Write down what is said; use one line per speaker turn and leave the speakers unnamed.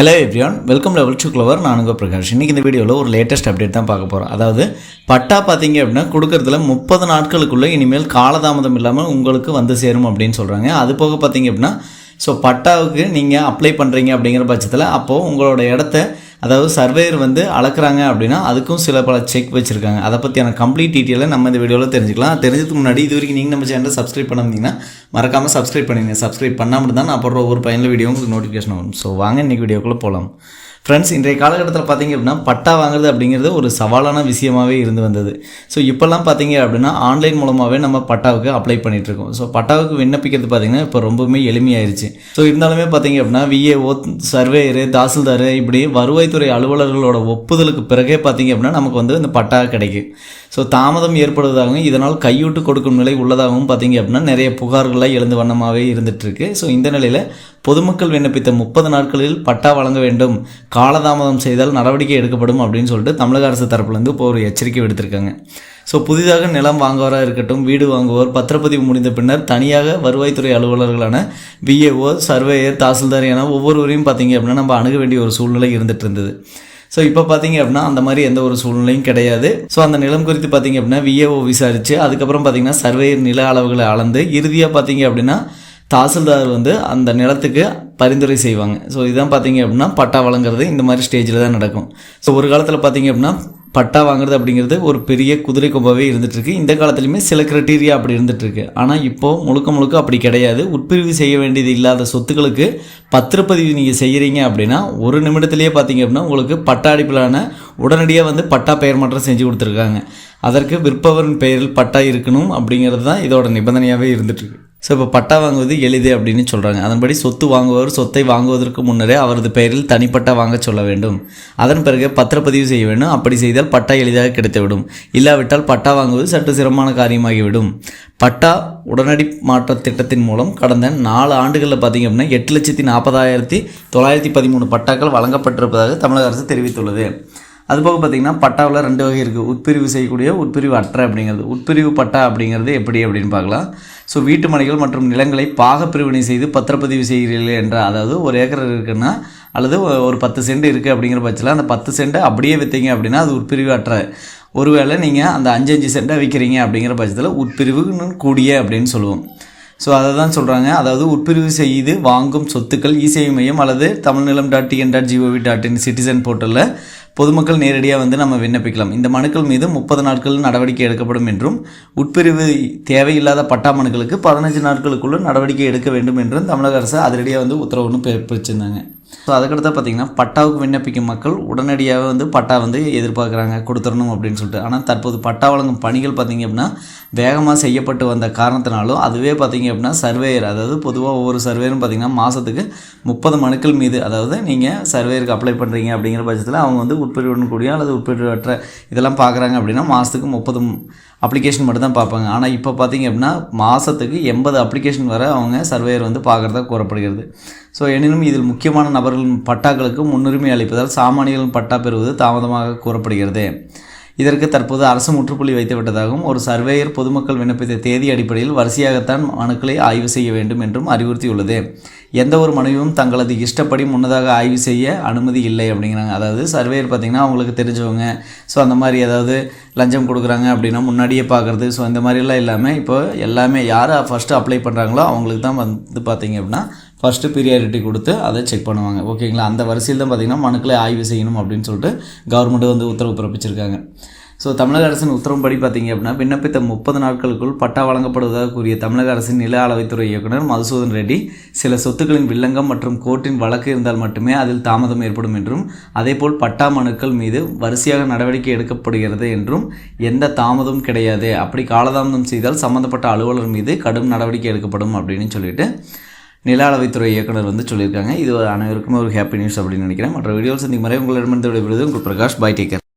Hello everyone welcome level to clever நான் உங்கள் பிரகாஷ். இன்றைக்கி இந்த வீடியோவில் ஒரு லேட்டஸ்ட் அப்டேட் தான் பார்க்க போகிறோம் அதாவது பட்டா பார்த்தீங்க அப்படின்னா கொடுக்குறதுல முப்பது நாட்களுக்குள்ளே இனிமேல் காலதாமதம் இல்லாமல் உங்களுக்கு வந்து சேரும் அப்படின்னு சொல்கிறாங்க அது போக பார்த்தீங்க அப்படின்னா ஸோ பட்டாவுக்கு நீங்கள் அப்ளை பண்ணுறீங்க அப்படிங்கிற பட்சத்தில் அப்போது உங்களோட இடத்த அதாவது சர்வேயர் வந்து அளக்குறாங்க அப்படின்னா அதுக்கும் சில பல செக் வச்சுருக்காங்க. அதை பற்றியான கம்ப்ளீட் டீட்டெயிலை நம்ம இந்த வீடியோவில் தெரிஞ்சுக்கலாம். தெரிஞ்சதுக்கு முன்னாடி இது வரைக்கும் நீங்கள் நம்ம சேனலை சப்ஸ்கிரைப் பண்ணாமீங்கன்னா மறக்காமல் சப்ஸ்கிரைப் பண்ணிடுங்க சப்ஸ்கிரைப் பண்ணாமல் தான் நான் போடுற ஒவ்வொரு பயனில் வீடியோ உங்களுக்கு நோட்டிஃபிகேஷன் வரும். ஸோ வாங்க இன்றைக்கி வீடியோக்குள்ளே போகலாம் ஃப்ரெண்ட்ஸ் இன்றைய காலகட்டத்தில் பார்த்தீங்க அப்படின்னா பட்டா வாங்குறது அப்படிங்கிறது ஒரு சவாலான விஷயமாகவே இருந்து வந்தது. ஸோ இப்போல்லாம் பார்த்தீங்க அப்படின்னா ஆன்லைன் மூலமாகவே நம்ம பட்டாவுக்கு அப்ளை பண்ணிகிட்ருக்கோம் இருக்கோம் ஸோ பட்டாவுக்கு விண்ணப்பிக்கிறது பார்த்தீங்கன்னா இப்போ ரொம்பவுமே எளிமையாயிருச்சு. ஸோ இருந்தாலுமே பார்த்தீங்க அப்படின்னா விஏஓ சர்வேயரு தாசில்தார் இப்படி வருவாய்த்துறை அலுவலர்களோட ஒப்புதலுக்கு பிறகே பார்த்தீங்க அப்படின்னா நமக்கு வந்து இந்த பட்டா கிடைக்கும். ஸோ தாமதம் ஏற்படுவதாகவும் இதனால் கையூட்டு கொடுக்கும் நிலை உள்ளதாகவும் பார்த்தீங்க அப்படின்னா நிறைய புகார்கள்லாம் எழுந்து வண்ணமாகவே இருந்துகிட்ருக்கு ஸோ இந்த நிலையில் பொதுமக்கள் விண்ணப்பித்த முப்பது நாட்களில் பட்டா வழங்க வேண்டும். காலதாமதம் செய்தால் நடவடிக்கை எடுக்கப்படும் அப்படின்னு சொல்லிட்டு தமிழக அரசு தரப்புலேருந்து இப்போ ஒரு எச்சரிக்கை விடுத்திருக்காங்க. ஸோ புதிதாக நிலம் வாங்குவோராக இருக்கட்டும் வீடு வாங்குவோர் பத்திரப்பதிவு முடிந்த பின்னர் தனியாக வருவாய்த்துறை அலுவலர்களான விஏஓ சர்வேயர் தாசில்தார் என ஒவ்வொருவரையும் பார்த்தீங்க அப்படின்னா நம்ம அணுக வேண்டிய ஒரு சூழ்நிலை இருந்துட்டு இருந்தது. ஸோ இப்போ பார்த்தீங்க அப்படின்னா அந்த மாதிரி எந்த ஒரு சூழ்நிலையும் கிடையாது. ஸோ அந்த நிலம் குறித்து பார்த்தீங்க அப்படின்னா விஏஓ விசாரித்து அதுக்கப்புறம் பார்த்தீங்கன்னா சர்வேயர் நில அளவுகளை அளந்து இறுதியாக பார்த்தீங்க அப்படின்னா தாசில்தார் வந்து அந்த நிலத்துக்கு பரிந்துரை செய்வாங்க. ஸோ இதுதான் பார்த்தீங்க அப்படின்னா பட்டா வழங்குறது இந்த மாதிரி ஸ்டேஜில் தான் நடக்கும். ஸோ ஒரு காலத்தில் பார்த்தீங்க அப்படின்னா பட்டா வாங்குறது அப்படிங்கிறது ஒரு பெரிய குதிரை கொம்பாவே இருந்துகிட்ருக்கு இந்த காலத்துலையுமே சில கிரைட்டீரியா அப்படி இருந்துகிட்ருக்கு ஆனால் இப்போது முழுக்க முழுக்க அப்படி கிடையாது. உட்பிரிவு செய்ய வேண்டியது இல்லாத சொத்துக்களுக்கு பத்திரப்பதிவு நீங்கள் செய்கிறீங்க அப்படின்னா ஒரு நிமிடத்துலேயே பார்த்தீங்க அப்படின்னா உங்களுக்கு பட்டா அடிப்பிலான உடனடியாக வந்து பட்டா பெயர் மாற்றம் செஞ்சு கொடுத்துருக்காங்க. அதற்கு விற்பவரின் பெயரில் பட்டா இருக்கணும் அப்படிங்கிறது தான் இதோட நிபந்தனையாகவே இருந்துகிட்ருக்கு ஸோ இப்போ பட்டா வாங்குவது எளிது அப்படின்னு சொல்கிறாங்க அதன்படி சொத்து வாங்குபவர் சொத்தை வாங்குவதற்கு முன்னரே அவரது பெயரில் தனிப்பட்டா வாங்க சொல்ல வேண்டும். அதன் பிறகு பத்திரப்பதிவு செய்ய வேண்டும். அப்படி செய்தால் பட்டா எளிதாக கிடைத்துவிடும். இல்லாவிட்டால் பட்டா வாங்குவது சற்று சிரமமான காரியமாகிவிடும். பட்டா உடனடி மாற்ற திட்டத்தின் மூலம் கடந்த நாலு ஆண்டுகளில் பார்த்திங்க அப்படின்னா எட்டு லட்சத்தி நாற்பதாயிரத்தி தொள்ளாயிரத்தி பதிமூணு பட்டாக்கள் வழங்கப்பட்டிருப்பதாக தமிழக அரசு தெரிவித்துள்ளது. அதுபோக பார்த்திங்கன்னா பட்டாவில் ரெண்டு வகை இருக்குது. உட்பிரிவு செய்யக்கூடிய உட்பிரிவு அற்ற அப்படிங்கிறது. உட்பிரிவு பட்டா அப்படிங்கிறது எப்படி அப்படின்னு பார்க்கலாம். ஸோ வீட்டு மனைகள் மற்றும் நிலங்களை பாகப்பிரிவினை செய்து பத்திரப்பதிவு செய்கிறீர்கள் என்ற அதாவது ஒரு ஏக்கர் இருக்குன்னா அல்லது ஒரு பத்து சென்ட் இருக்குது அப்படிங்கிற பட்சத்தில் அந்த பத்து சென்ட்டை அப்படியே விற்றீங்க அப்படின்னா அது உட்பிரிவு அற்ற. ஒருவேளை நீங்கள் அந்த அஞ்சு அஞ்சு சென்ட்டை விற்கிறீங்க அப்படிங்கிற பட்சத்தில் உட்பிரிவுன்னு கூடிய அப்படின்னு சொல்லுவோம். ஸோ அதை தான் சொல்கிறாங்க அதாவது உட்பிரிவு செய்து வாங்கும் சொத்துக்கள் இசேவை மையம் அல்லது Tamilnilam dot TN dot GOV dot in citizen போர்ட்டலில் பொதுமக்கள் நேரடியாக வந்து நம்ம விண்ணப்பிக்கலாம். இந்த மனுக்கள் மீது முப்பது நாட்கள் நடவடிக்கை எடுக்கப்படும் என்றும் உட்பிரிவு தேவையில்லாத பட்டா மனுக்களுக்கு பதினஞ்சு நாட்களுக்குள்ள நடவடிக்கை எடுக்க வேண்டும் என்றும் தமிழக அரசு அதிரடியாக வந்து உத்தரவுன்னு பிறப்பிச்சிருந்தாங்க ஸோ அதுக்கடுத்து பார்த்திங்கன்னா பட்டாவுக்கு விண்ணப்பிக்கும் மக்கள் உடனடியாக வந்து பட்டா வந்து எதிர்பார்க்குறாங்க கொடுத்துடணும் அப்படின்னு சொல்லிட்டு. ஆனால் தற்போது பட்டா வழங்கும் பணிகள் பார்த்திங்க அப்படின்னா வேகமாக செய்யப்பட்டு வந்த காரணத்தினாலும் அதுவே பார்த்திங்க அப்படின்னா சர்வேயர் அதாவது பொதுவாக ஒவ்வொரு சர்வேயரும் பார்த்திங்கன்னா மாதத்துக்கு முப்பது மனுக்கள் மீது அதாவது நீங்கள் சர்வேயருக்கு அப்ளை பண்ணுறீங்க அப்படிங்கிற பட்சத்தில் அவங்க வந்து உட்பிரிவுடன் கூடிய அல்லது உட்பிரிவற்ற இதெல்லாம் பார்க்குறாங்க அப்படின்னா மாதத்துக்கு முப்பது அப்ளிகேஷன் மட்டும் தான் பார்ப்பாங்க. ஆனால் இப்போ பார்த்திங்க அப்படின்னா மாதத்துக்கு எண்பது அப்ளிகேஷன் வரை அவங்க சர்வேயர் வந்து பார்க்குறதா கூறப்படுகிறது. ஸோ எனினும் இதில் முக்கியமான நபர்களின் பட்டாக்களுக்கு முன்னுரிமை அளிப்பதால் சாமானியர்களின் பட்டா பெறுவது தாமதமாக கூறப்படுகிறது. இதற்கு தற்போது அரசு முற்றுப்புள்ளி வைத்துவிட்டதாகவும் ஒரு சர்வேயர் பொதுமக்கள் விண்ணப்பித்த தேதி அடிப்படையில் வரிசையாகத்தான் மனுக்களை ஆய்வு செய்ய வேண்டும் என்றும் அறிவுறுத்தியுள்ளது. எந்த ஒரு மனுவையும் தங்களது இஷ்டப்படி முன்னதாக ஆய்வு செய்ய அனுமதி இல்லை அப்படிங்கிறாங்க. அதாவது சர்வேயர் பார்த்திங்கன்னா அவங்களுக்கு தெரிஞ்சவங்க. ஸோ அந்த மாதிரி ஏதாவது லஞ்சம் கொடுக்குறாங்க அப்படின்னா முன்னாடியே பார்க்குறது. ஸோ இந்த மாதிரிலாம் இல்லாமல் இப்போ எல்லாமே யார் ஃபஸ்ட்டு அப்ளை பண்ணுறாங்களோ அவங்களுக்கு தான் வந்து பார்த்திங்க அப்படின்னா ஃபஸ்ட்டு ப்ரியாரிட்டி கொடுத்து அதை செக் பண்ணுவாங்க. ஓகேங்களா அந்த வரிசையில் தான் பார்த்திங்கன்னா மனுக்களை ஆய்வு செய்யணும் அப்படின்னு சொல்லிட்டு கவர்மெண்ட்டு வந்து உத்தரவு பிறப்பிச்சிருக்காங்க. ஸோ தமிழக அரசின் உத்தரவுப்படி பார்த்தீங்க அப்படின்னா விண்ணப்பித்த முப்பது நாட்களுக்குள் பட்டா வழங்கப்படுவதாக கூறிய தமிழக அரசின் நில அளவைத்துறை இயக்குனர் மதுசூதன் ரெட்டி சில சொத்துக்களின் வில்லங்கம் மற்றும் கோர்ட்டின் வழக்கு இருந்தால் மட்டுமே அதில் தாமதம் ஏற்படும் என்றும் அதேபோல் பட்டா மனுக்கள் மீது வரிசையாக நடவடிக்கை எடுக்கப்படுகிறது என்றும் எந்த தாமதமும் கிடையாது. அப்படி காலதாமதம் செய்தால் சம்மந்தப்பட்ட அலுவலர் மீது கடும் நடவடிக்கை எடுக்கப்படும் அப்படின்னு சொல்லிட்டு நில அளவைத்துறை இயக்குனர் வந்து சொல்லியிருக்காங்க. இது அனைவருக்கும் ஒரு ஹாப்பி நியூஸ் அப்படின்னு நினைக்கிறேன். மற்ற வீடியோஸ் இந்த மாதிரி உங்களிடமிருந்து விடைபெறுவது உங்கள் பிரகாஷ் பாய் டேக்கர்